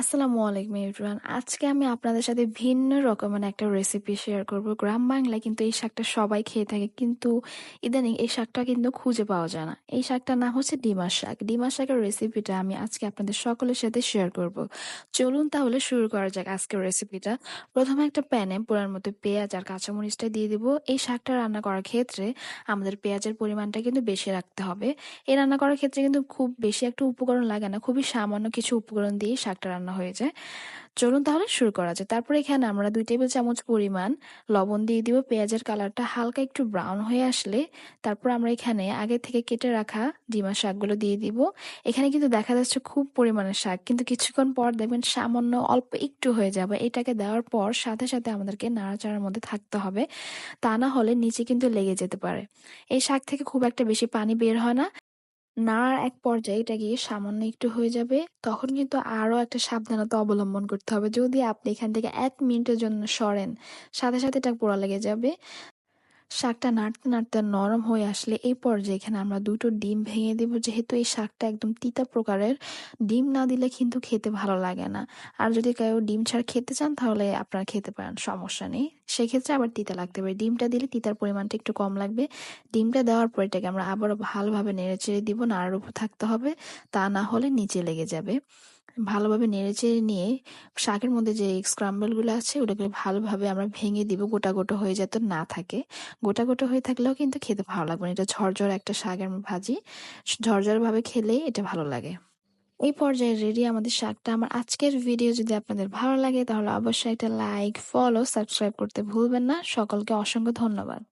আসসালামু আলাইকুম এভরিওয়ান। আজকে আমি আপনাদের সাথে ভিন্ন রকমের একটা রেসিপি শেয়ার করব। গ্রাম বাংলায় কিন্তু এই শাকটা সবাই খেয়ে থাকে, কিন্তু ইদানিং এই শাকটা কিন্তু খুঁজে পাওয়া যায় না। এই শাকটা না হচ্ছে ডিমার শাক। ডিমার শাকের রেসিপিটা আমি আজকে আপনাদের সকলের সাথে শেয়ার করব। চলুন তাহলে শুরু করা যাক আজকের রেসিপিটা প্রথমে একটা প্যানে পোড়ার মতো পেঁয়াজ আর কাঁচামরিচটা দিয়ে দিব। এই শাকটা রান্না করার ক্ষেত্রে আমাদের পেঁয়াজের পরিমাণটা কিন্তু বেশি রাখতে হবে। এই রান্না করার ক্ষেত্রে কিন্তু খুব বেশি একটা উপকরণ লাগে না। খুবই সামান্য কিছু উপকরণ দিয়ে শাকটা রান্না হয়ে যায়। চলুন তাহলে শুরু করা যায় তারপরে এখানে আমরা দুই টেবিল চামচ পরিমাণ লবণ দিয়ে দিব। পেঁয়াজের কালারটা হালকা একটু ব্রাউন হয়ে আসলে তারপর আমরা এখানে আগে থেকে কেটে রাখা ডিমা শাকগুলো দিয়ে দিব। এখানে কিন্তু দেখা যাচ্ছে খুব পরিমাণের শাক, কিন্তু কিছুক্ষণ পর দেখবেন সামান্য অল্প একটু হয়ে যাবে। এটাকে দেওয়ার পর সাথে সাথে আমাদেরকে নাড়াচাড়ার মধ্যে থাকতে হবে। তা না হলে নিচে কিন্তু লেগে যেতে পারে। এই শাক থেকে খুব একটা বেশি পানি বের হয় না। নাড়ার এক পর্যায়ে এটা গিয়ে সামান্য একটু হয়ে যাবে। তখন কিন্তু আরও একটা সাবধানতা অবলম্বন করতে হবে। যদি আপনি এখান থেকে এক মিনিটের জন্য সরেন, সাথে সাথে এটা পোড়া লেগে যাবে। শাকটা নাড়তে নাড়তে নরম হয়ে আসলে এই পর্যায়ে এখানে আমরা দুটো ডিম ভেঙে দেব। যেহেতু এই শাকটা একদম তিতা প্রকারের, ডিম না দিলে কিন্তু খেতে ভালো লাগে না। আর যদি কেউ ডিম ছাড়া খেতে চান তাহলে আপনারা খেতে পারেন, সমস্যা নেই। সেক্ষেত্রে আবার তিতা লাগতে পারে। ডিমটা দিলে তিতার পরিমাণটা একটু কম লাগবে। ডিমটা দেওয়ার পর এটাকে আমরা আবারও ভালোভাবে নেড়ে চেড়ে দিব, নাড়ার উপর থাকতে হবে। তা না হলে নিচে লেগে যাবে। ভালোভাবে নেড়েচেড়ে নিয়ে শাকের মধ্যে যে স্ক্রাম্বলগুলো আছে, ওটাকে ভালোভাবে আমরা ভেঙে দিব, গোটা গোটা হয়ে যাতে না থাকে। গোটা গোটা হয়ে থাকলেও কিন্তু খেতে ভালো লাগবে না। এটা ঝরঝর একটা শাকের ভাজি। ঝরঝর ভাবে খেলেই এটা ভালো লাগে। এই পর্যায়ে রেডি আমাদের শাকটা। আমার আজকের ভিডিও যদি আপনাদের ভালো লাগে, তাহলে অবশ্যই একটা লাইক ফলো সাবস্ক্রাইব করতে ভুলবেন না। সকলকে অসংখ্য ধন্যবাদ।